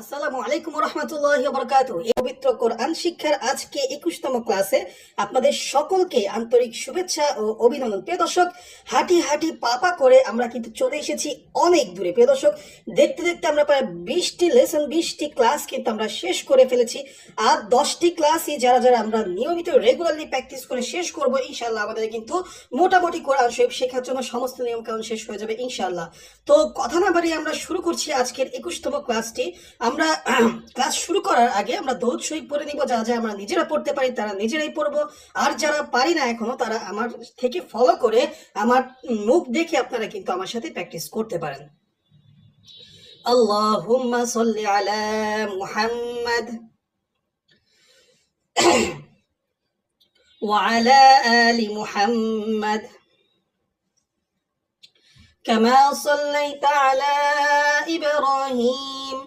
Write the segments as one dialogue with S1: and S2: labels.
S1: আসসালামু আলাইকুম রহমতুল্লাহ বরকাত এই পবিত্র কোরআন শিক্ষার আজকে একুশতম ক্লাসে আপনাদের সকলকে আন্তরিক শুভেচ্ছা ও অভিনন্দন। প্রিয় দর্শক, হাঁটি হাঁটি পাপা করে আমরা কিন্তু চলে এসেছি অনেক দূরে। প্রিয় দর্শক, দেখতে দেখতে আমরা প্রায় বিশটি লেসন বিশটি ক্লাস কিন্তু আমরা শেষ করে ফেলেছি। আর দশটি ক্লাসই যারা যারা আমরা নিয়মিত রেগুলারলি প্র্যাকটিস করে শেষ করব ইনশাল্লাহ আমাদের কিন্তু মোটামুটি কোরআন শরীফ শেখার জন্য সমস্ত নিয়ম কানুন শেষ হয়ে যাবে ইনশাল্লাহ তো কথা না বাড়িয়ে আমরা শুরু করছি আজকের একুশতম ক্লাসটি আমরা ক্লাস শুরু করার আগে আমরা দৌদ শহীদ পড়ে নিব যা যা আমরা নিজেরা পড়তে পারি তারা নিজেরাই পড়বো আর যারা পারি না এখনো তারা আমার থেকে ফলো করে আমার মুখ দেখে আপনারা কিন্তু আমার সাথে প্র্যাকটিস করতে পারেন আল্লাহুম্মা সাল্লি আলা মুহাম্মাদ وعلى آل محمد كما صليت على إبراهيم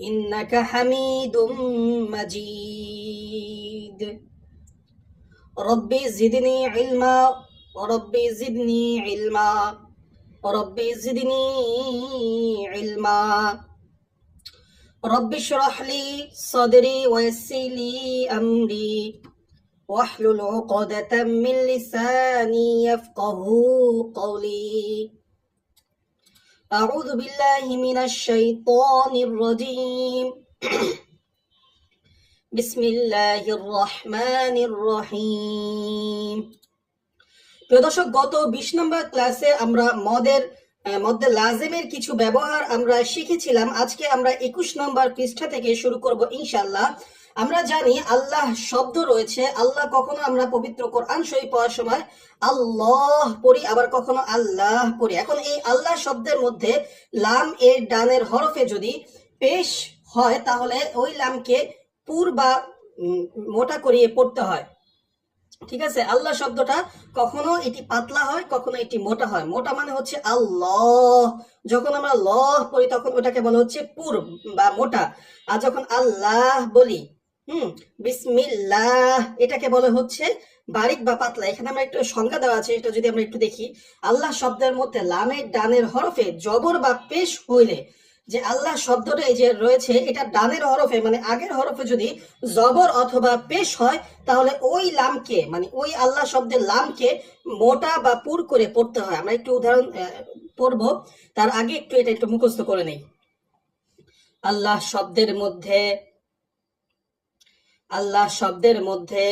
S1: إنك حميد مجيد. ربي زدني علما وربي زدني علما وربي زدني علما. رب اشرح لي صدري ويسر لي أمري واحلل عقدة من لساني يفقه قولي. أعوذ بالله من الشيطان الرجيم بسم الله الرحمن الرحيم প্রিয় দর্শক গত বিশ নম্বর ক্লাসে আমরা মদের আহ, মধ্যে লাজেমের কিছু ব্যবহার আমরা শিখেছিলাম আজকে আমরা একুশ নম্বর পৃষ্ঠা থেকে শুরু করব ইনশাল্লাহ আমরা জানি আল্লাহ শব্দ রয়েছে, আল্লাহ কখনো আমরা পবিত্র কোরআন শরীফ পড়ার সময় আল্লাহ পড়ি, আবার কখনো আল্লাহ পড়ি। এখন এই আল্লাহ শব্দের মধ্যে লাম এর ডানের হরফে যদি পেশ হয়, তাহলে ওই লামকে পুর বা মোটা করিয়ে পড়তে হয়। ঠিক আছে? আল্লাহ শব্দটা কখনো এটি পাতলা হয়, কখনো এটি মোটা হয়। মোটা মানে হচ্ছে আল্লাহ। যখন আমরা লহ পড়ি, তখন ওটাকে বলা হচ্ছে পুর বা মোটা। আর যখন আল্লাহ বলি হুম, বিসমিল্লাহ। এটাকে বলা হচ্ছে বারিক বা পাতলা। এখানে আমরা একটু সংজ্ঞা দেওয়া আছে, এটা যদি আমরা একটু দেখি। আল্লাহ শব্দের মধ্যে লামের ডানের হরফে জবর বা পেশ হইলে, যে আল্লাহ শব্দটা এই যে রয়েছে, এটা ডানের হরফে মানে আগের হরফে যদি জবর অথবা পেশ হয়, তাহলে ওই লামকে মানে ওই আল্লাহ শব্দের লামকে মোটা বা পুর করে পড়তে হয়। আমরা একটু উদাহরণ পড়ব। তার আগে একটু এটা একটু মুখস্থ করে নেই। আল্লাহ শব্দের মধ্যে আল্লাহ শব্দের মধ্যে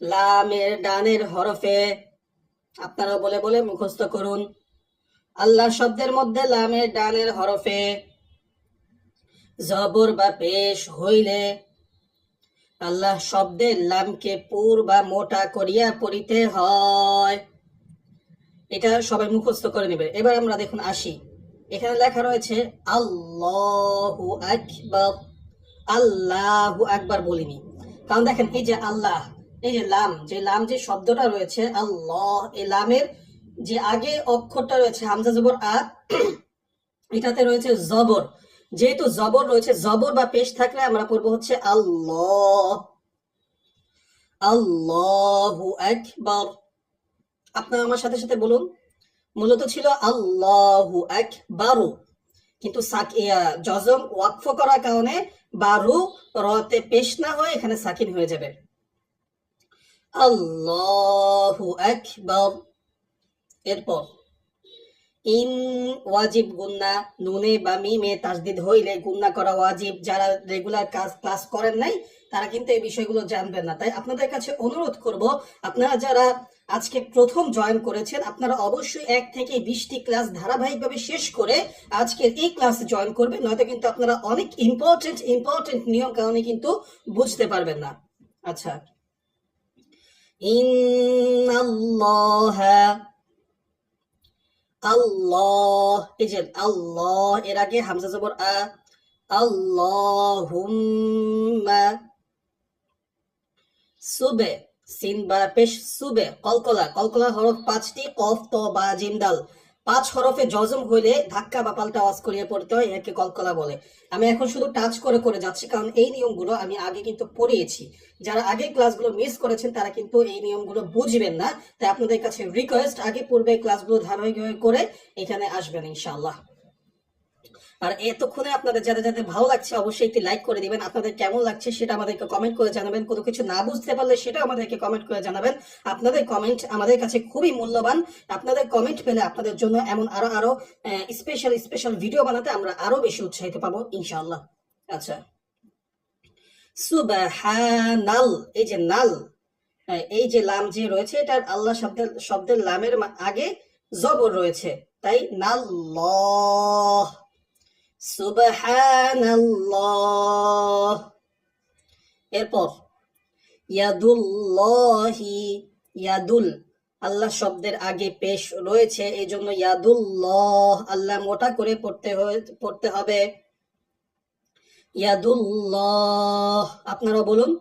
S1: লামের ডানের হরফে আপনারা বলে বলে মুখস্থ করুন। আল্লাহ শব্দের মধ্যে লামের ডানের হরফে জবর বা পেশ হইলে আল্লাহ শব্দের লামকে পুর বা মোটা করিয়া পড়িতে হয়। এটা সবাই মুখস্থ করে নেবে। এবার আমরা দেখুন আসি। এখানে লেখা রয়েছে, আল্লাহু আকবার। আল্লাহু একবার বলিনি। কারণ দেখেন, এই যে আল্লাহ, এই যে লাম যে লাম যে শব্দটা রয়েছে, আল্লাহ, এই লামের যে আগে অক্ষরটা রয়েছে, হামজা জবর, আ, এটাতে রয়েছে জবর। যেহেতু জবর রয়েছে, জবর বা পেশ থাকলে আমরা পড়ব হচ্ছে আল্লাহ। আল্লাহু আকবার আপনারা আমার সাথে সাথে বলুন। মূলত ছিল আল্লাহু আকবারু কিন্তু জজম ওয়াকফ করার কারণে বারু রতে পেশ না হয়ে এখানে সাকিন হয়ে যাবে। আল্লাহু আকবার। এরপর, ইন ওয়াজিব গুন্না, নুনে বা মিমে তাসদিদ হইলে গুন্না করা ওয়াজিব, যারা রেগুলার কাজ, ক্লাস করেন নাই, তারা কিন্তু এই বিষয়গুলো জানবেন না। তাই আপনাদের কাছে অনুরোধ করব, আপনারা যারা আজকে প্রথম জয়েন করেছেন। আপনারা অবশ্যই এক থেকে বিশটি ক্লাস ধারাবাহিকভাবে শেষ করে আজকের এই ক্লাসে জয়েন করবেন, নয়তো কিন্তু আপনারা অনেক ইম্পর্টেন্ট ইম্পর্টেন্ট নিয়ম কারণে কিন্তু বুঝতে পারবেন না। আচ্ছা। আল্লাহ এর আগে সিন বা পেশ সুবে, কলকলা। কলকলা হরফ পাঁচটি, কফ, ত বা জিম দাল। পাঁচ হরফে জজম হইলে ধাক্কা বা পাল্টা ওয়াজ করিয়ে পড়তে হয়, একে কলকলা বলে। আমি এখন শুধু টাচ করে করে যাচ্ছি, কারণ এই নিয়মগুলো আমি আগে কিন্তু পড়িয়েছি। যারা আগে ক্লাসগুলো মিস করেছেন, তারা কিন্তু এই নিয়মগুলো বুঝবেন না। তাই আপনাদের কাছে রিকোয়েস্ট আগে পূর্বে ক্লাসগুলো ধারাবাহিকভাবে করে এখানে আসবেন, ইনশাআল্লাহ। আর এতক্ষণে আপনাদের যাদের যাদের ভালো লাগছে, অবশ্যই একটি লাইক করে দিবেন। আপনাদের কেমন লাগছে সেটা আমাদেরকে কমেন্ট করে জানাবেন। কোনো কিছু না বুঝতে পারলে সেটা আমাদেরকে কমেন্ট করে জানাবেন। আপনাদের কমেন্ট আমাদের কাছে খুবই মূল্যবান। আপনাদের কমেন্ট পেলে আপনাদের জন্য এমন আরও আরও স্পেশাল স্পেশাল ভিডিও বানাতে আমরা আরও বেশি উৎসাহিত পাবো, ইনশাআল্লাহ। আচ্ছা। সুবহানাল, এই যে নাল এই যে লাম যে রয়েছে এটা আল্লাহ শব্দের শব্দের লামের আগে জবর রয়েছে। তাই নাল্লাহ। এরপর ইয়াদুল। আল্লাহ শব্দের আগে পেশ রয়েছে এই জন্য ইয়াদুল্লাহ। আল্লাহ মোটা করে পড়তে পড়তে হবে। ইয়াদুল্লাহ। আপনারা বলুন।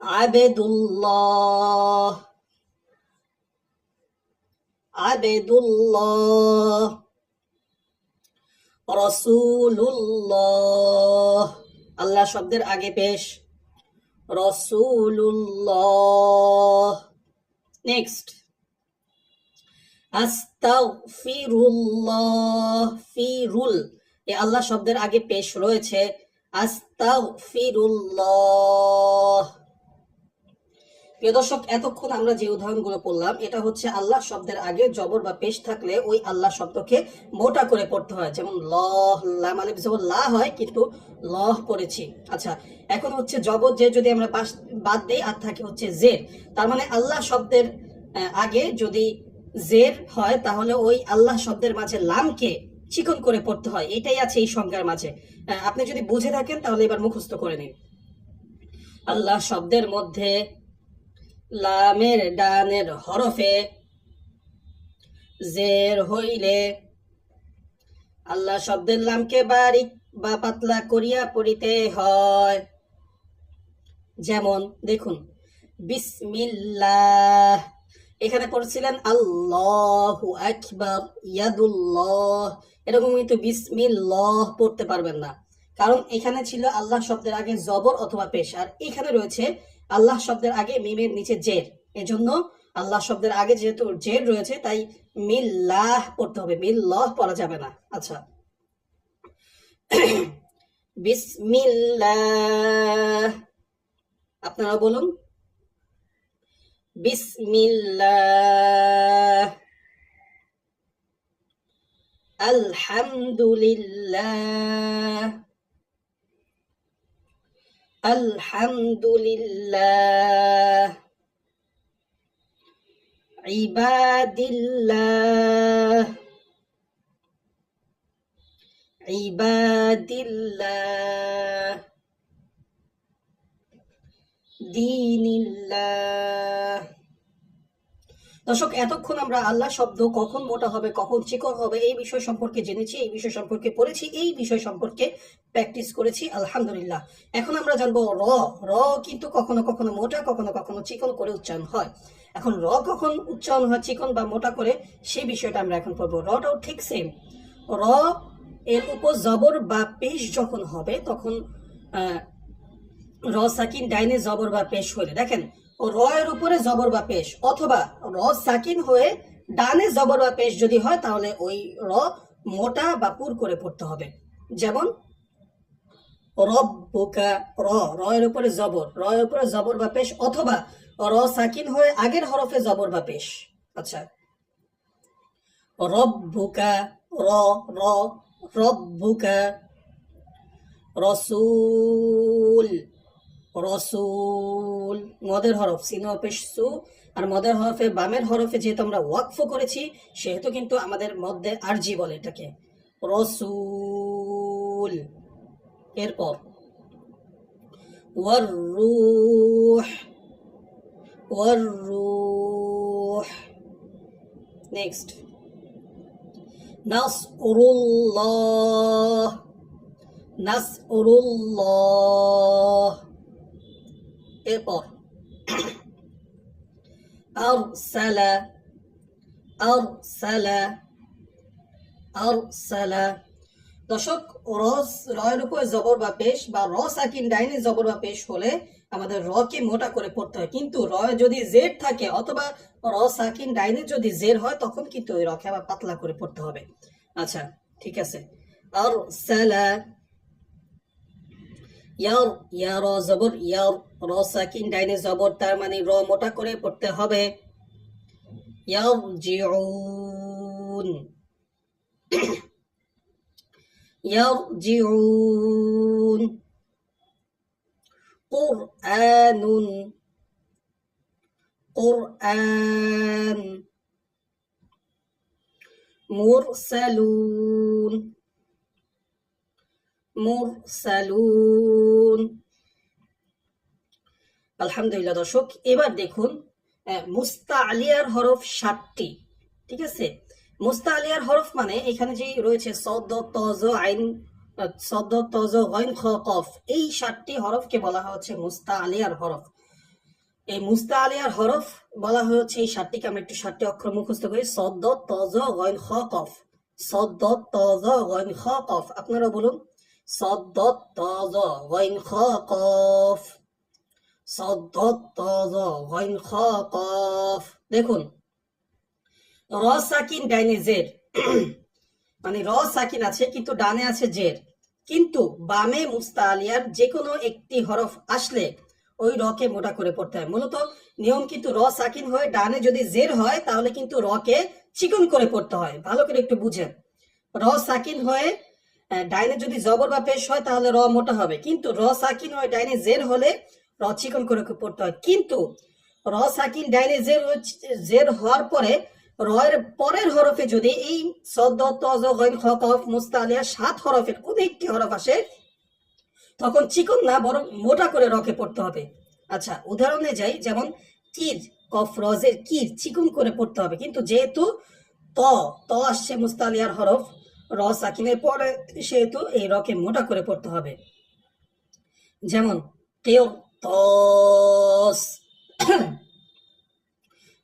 S1: আবেদুল্লাহ। আবেদুল্লাহ। রসুলুল্লাহ। আল্লাহ শব্দের আগে পেশ। রসুলুল্লাহ। নেক্সট আস্তাগফিরুল্লাহ, ফিরুল। এ আল্লাহ শব্দের আগে পেশ রয়েছে। আস্তাগফিরুল্লাহ। প্রিয় দর্শক, এতক্ষণ আমরা যে উদাহরণগুলো পড়লাম, এটা হচ্ছে আল্লাহ শব্দের আগে জবর বা পেশ থাকলে ওই আল্লাহ শব্দকে মোটা করে পড়তে হয়। যেমন লহ, লাম আলিফ লা হয়, কিন্তু লহ পড়েছি। আচ্ছা এখন হচ্ছে জবর যে যদি আমরা বাদ দেই আর থাকে হচ্ছে জের, তার মানে আল্লাহ শব্দের আগে যদি জের হয়, তাহলে ওই আল্লাহ শব্দের মাঝে লামকে চিকন করে পড়তে হয়। এটাই আছে এই সংজ্ঞার মাঝে। আপনি যদি বুঝে থাকেন, তাহলে এবার মুখস্থ করে নিন। আল্লাহ শব্দের মধ্যে লামের ডানের হরফে জের হইলে আল্লাহ শব্দের লামকে বারিক বা পাতলা করিয়া পড়িতে হয়। যেমন, দেখুন, বিসমিল্লাহ। এখানে পড়ছিলেন আল্লাহ আকবার, ইয়াদুল্লাহ। এরকম কিন্তু বিসমিল্লাহ পড়তে পারবেন না। কারণ এখানে ছিল আল্লাহ শব্দের আগে জবর অথবা পেশ। আর এখানে রয়েছে আল্লাহ শব্দের আগে মিমের নিচে জের। এজন্য আল্লাহ শব্দের আগে যেহেতু জের রয়েছে, তাই মিল্লাহ পড়তে হবে। মিল্লাহ পড়া যাবে না। আচ্ছা। বিসমিল্লাহ। আপনারা বলুন। বিসমিল্লাহ। আলহামদুলিল্লাহ। الحمد لله عباد الله. عباد الله. دين الله. দর্শক, এতক্ষণ আমরা আল্লাহ শব্দ কখন মোটা হবে, কখন চিকন হবে, এই বিষয় সম্পর্কে জেনেছি, এই বিষয় সম্পর্কে পড়েছি, এই বিষয় সম্পর্কে প্র্যাকটিস করেছি, আলহামদুলিল্লাহ। এখন আমরা জানব র র কিন্তু কখনো কখনো মোটা, কখনো কখনো চিকন করে উচ্চারণ হয়। এখন র কখন উচ্চারণ হয়, চিকন বা মোটা করে, সেই বিষয়টা আমরা এখন পড়ব। রটাও ঠিক সেম র এর উপর জবর বা পেশ যখন হবে, তখন র সাকিন ডাইনে জবর বা পেশ হলে, দেখেন ও র এর উপরে জবর বা পেশ, অথবা র সাকিন হয়ে ডানে জবর বা পেশ যদি হয়, তাহলে ওই র মোটা বা পুর করে পড়তে হবে। যেমন, রব্বুকা, র র এর উপরে জবর র এর উপরে জবর বা পেশ, অথবা র সাকিন হয়ে আগের হরফে জবর বা পেশ। আচ্ছা রব রব্বুকা, র র, রব্বুকা, রসুল। রসুল, মদের হরফ সিনো পেশ সু, আর মদের হরফে বামের হরফে যেহেতু আমরা ওয়াকফ করেছি, সেহেতু কিন্তু আমাদের মধ্যে আরজি বলে এটাকে। রসুল, এরপর। ওয়াররুহ ওয়াররুহ। নেক্সট। নাসরুল্লাহ নাসরুল্লাহ। এরপর আরসালা আরসালা আরসালা দর্শক, রস রয়ের উপর জবর বা পেশ বা র সাকিন ডাইনে জবর বা পেশ হলে আমাদের র কে মোটা করে পড়তে হয়। কিন্তু র যদি জেড থাকে অথবা র সাকিন ডাইনে যদি জের হয়, তখন কিন্তু ওই রকে আবার পাতলা করে পড়তে হবে। আচ্ছা ঠিক আছে। আর সালা ইয়ার ইয়া র জবর ইয়ার র সাকিন ডাইনে জবর, তার মানে র মোটা করে পড়তে হবে। ইয়ার জিউন ইয়ার জিউন কুরআনুন। কুরআন। মুরসালুন। আলহামদুলিল্লাহ দর্শক এবার দেখুন মুস্তা আলিয়ার হরফ ষাটটি ঠিক আছে? মুস্তা আলিয়ার হরফ মানে এখানে যে রয়েছে সদ তজ আইন আহ, সদ তজ গইন খ এই সাতটি হরফকে বলা হচ্ছে মুস্তা আলিয়ার হরফ। এই মুস্তা আলিয়ার হরফ বলা হয়েছে এই সাতটিকে আমরা একটু সাতটি অক্ষর মুখস্থ করি সদ তজ গইন খ কফ। সদ তজ গইন খ আপনারা বলুন صد الطاز غين خا قاف صد الطاز غين خا قاف দেখুন র সাকিন ডাইনে জের মানে র সাকিন আছে কিন্তু ডানে আছে জের কিন্তু বামে মুস্তা আলিয়ার যে কোনো একটি হরফ আসলে ওই রকে মোটা করে পড়তে হয় মূলত নিয়ম কিন্তু র সাকিন হয়ে ডানে যদি জের হয় তাহলে কিন্তু রকে চিকন করে পড়তে হয় ভালো করে একটু বুঝেন র সাকিন হয়ে আহ, ডাইনে যদি জবর বা পেশ হয়, তাহলে র মোটা হবে। কিন্তু র সাকিন হয়ে, ডাইনে জের হলে র চিকন করে পড়তে হয়। কিন্তু র সাকিন ডাইনে জের জের হওয়ার পরে রয়ের পরের হরফে যদি এই সদ্দ তজ গৈন খ, কফ মুস্তালিয়া সাত হরফের কোন একটি হরফ আসে, তখন চিকন না, বরং মোটা করে রকে পড়তে হবে। আচ্ছা উদাহরণে যাই, যেমন কির কফ, রজের কির চিকন করে পড়তে হবে। কিন্তু যেহেতু ত ত আসছে মুস্তালিয়ার হরফ র সাকিনের পরে সেহেতু এই রকে মোটা করে পড়তে হবে। যেমন কেউ তস।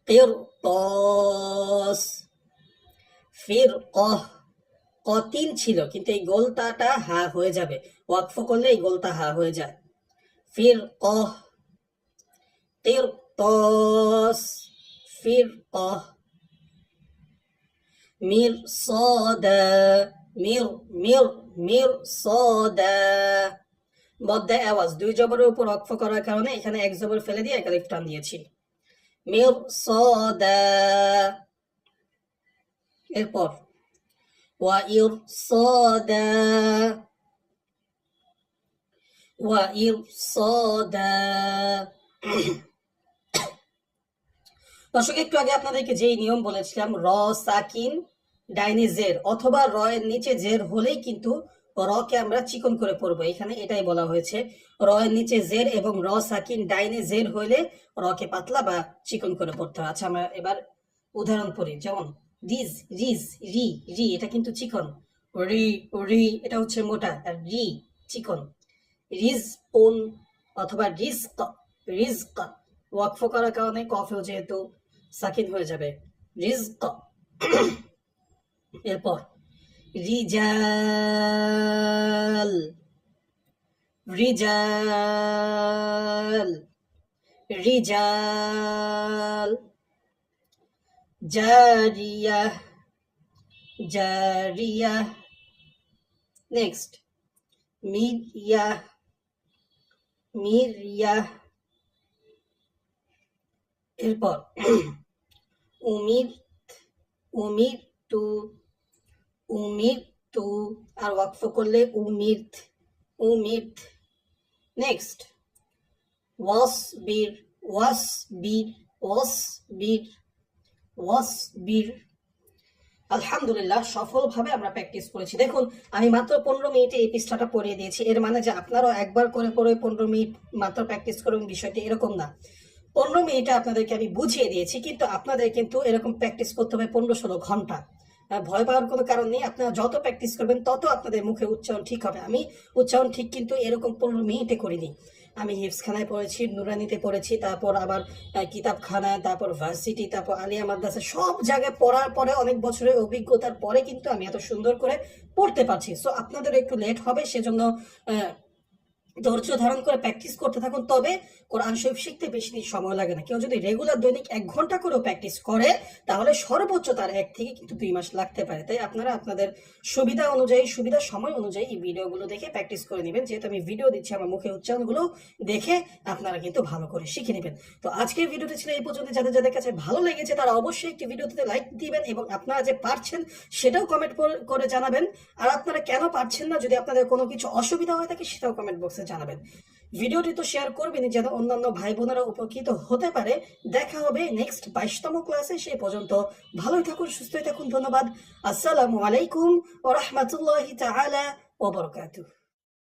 S1: কেউ তস। ফির কহ ক তিন ছিল, কিন্তু এই গোলতাটা হা হয়ে যাবে। ওয়াকফ করলে এই গোলতা হা হয়ে যায়। ফির কহ তীর তস। ফির কহ মির সদা মির মির মির সদা মধ্যে আওয়াজ, দুই জবরের উপর অক্ষ করার কারণে এখানে এক জবর ফেলে দিয়ে এক আলিফ টান দিয়েছি। মির সদা এরপর ওয়াইর সদা ওয়াইর সদা দর্শক, একটু আগে আপনাদেরকে যেই নিয়ম বলেছিলাম, র, সাকিন ডাইনে জের অথবা র এর নিচে জের হলেই কিন্তু রকে আমরা চিকন করে পড়ব এখানে এটাই বলা হয়েছে। র এর নিচে জের এবং র সাকিন ডাইনে জের হইলে রকে পাতলা বা চিকন করে পড়তে হয়। আচ্ছা আমরা এবার উদাহরণ পড়ি। যেমন, রিজ রিজ, রি রি, এটা কিন্তু চিকন। রি রি, এটা হচ্ছে মোটা। আর রি, চিকন। রিজ ওন অথবা রিস্ক রিস্ক ওয়াকফ করার কারণে কফেও যেহেতু সাকিন হয়ে যাবে। রিজক এরপর রিজাল রিজাল রিজাল জারিয়া জারিয়া নেক্সট মিরিয়া মিরিয়া এরপর উমির উমির তু উমির তু আর ওয়াকফ করলে উমির উমির। নেক্সট ওয়াস বীর ওয়াস বীর ওয়াস বীর ওয়াস বীর আলহামদুলিল্লাহ, সফলভাবে আমরা প্র্যাকটিস করেছি। দেখুন, আমি মাত্র পনেরো মিনিটে এই পৃষ্ঠাটা পড়িয়ে দিয়েছি। এর মানে যে আপনারাও একবার করে পড়ে পনেরো মিনিট মাত্র প্র্যাকটিস করবেন বিষয়টি এরকম না। পনেরো মিনিটে আপনাদেরকে আমি বুঝিয়ে দিয়েছি, কিন্তু আপনাদের কিন্তু এরকম প্র্যাকটিস করতে হবে পনেরো ষোলো ঘণ্টা। ভয় পাওয়ার কোনো কারণ নেই। আপনারা যত প্র্যাকটিস করবেন, তত আপনাদের মুখে উচ্চারণ ঠিক হবে। আমি উচ্চারণ ঠিক কিন্তু এরকম পনেরো মিনিটে করিনি। আমি হিফসখানায় পড়েছি, নুরানিতে পড়েছি, তারপর আবার কিতাবখানায়, তারপর ভার্সিটি তারপর আলিয়া মাদ্রাসা, সব জায়গায় পড়ার পরে অনেক বছরের অভিজ্ঞতার পরে কিন্তু আমি এত সুন্দর করে পড়তে পারছি। সো আপনাদের একটু লেট হবে, সেজন্য ধৈর্য ধারণ করে প্র্যাকটিস করতে থাকুন। তবে কোরআন শরীফ শিখতে বেশি দিন সময় লাগে না। কেউ যদি রেগুলার দৈনিক এক ঘণ্টা করেও প্র্যাকটিস করে, তাহলে সর্বোচ্চ তার এক থেকে কিন্তু দুই মাস লাগতে পারে। তাই আপনারা আপনাদের সুবিধা অনুযায়ী, সুবিধা সময় অনুযায়ী এই ভিডিওগুলো দেখে প্র্যাকটিস করে নেবেন। যেহেতু আমি ভিডিও দিচ্ছি, আমার মুখে উচ্চারণগুলো দেখে আপনারা কিন্তু ভালো করে শিখে নেবেন। তো আজকের ভিডিওটি ছিল এই পর্যন্ত। যাদের যাদের কাছে ভালো লেগেছে, তারা অবশ্যই একটি ভিডিওতে লাইক দিবেন এবং আপনারা যে পারছেন সেটাও কমেন্ট করে জানাবেন। আর আপনারা কেন পারছেন না? যদি আপনাদের কোনো কিছু অসুবিধা হয়ে থাকে, সেটাও কমেন্ট বক্সে জানাবেন। ভিডিওটি তো শেয়ার করবেনই যেন অন্যান্য ভাই বোনেরা উপকৃত হতে পারে। দেখা হবে নেক্সট বাইশতম ক্লাসে সেই পর্যন্ত ভালোই থাকুন, সুস্থই থাকুন, ধন্যবাদ। আসসালামু আলাইকুম ও রহমতুল্লাহ তাআলা ওয়া বারাকাতুহু।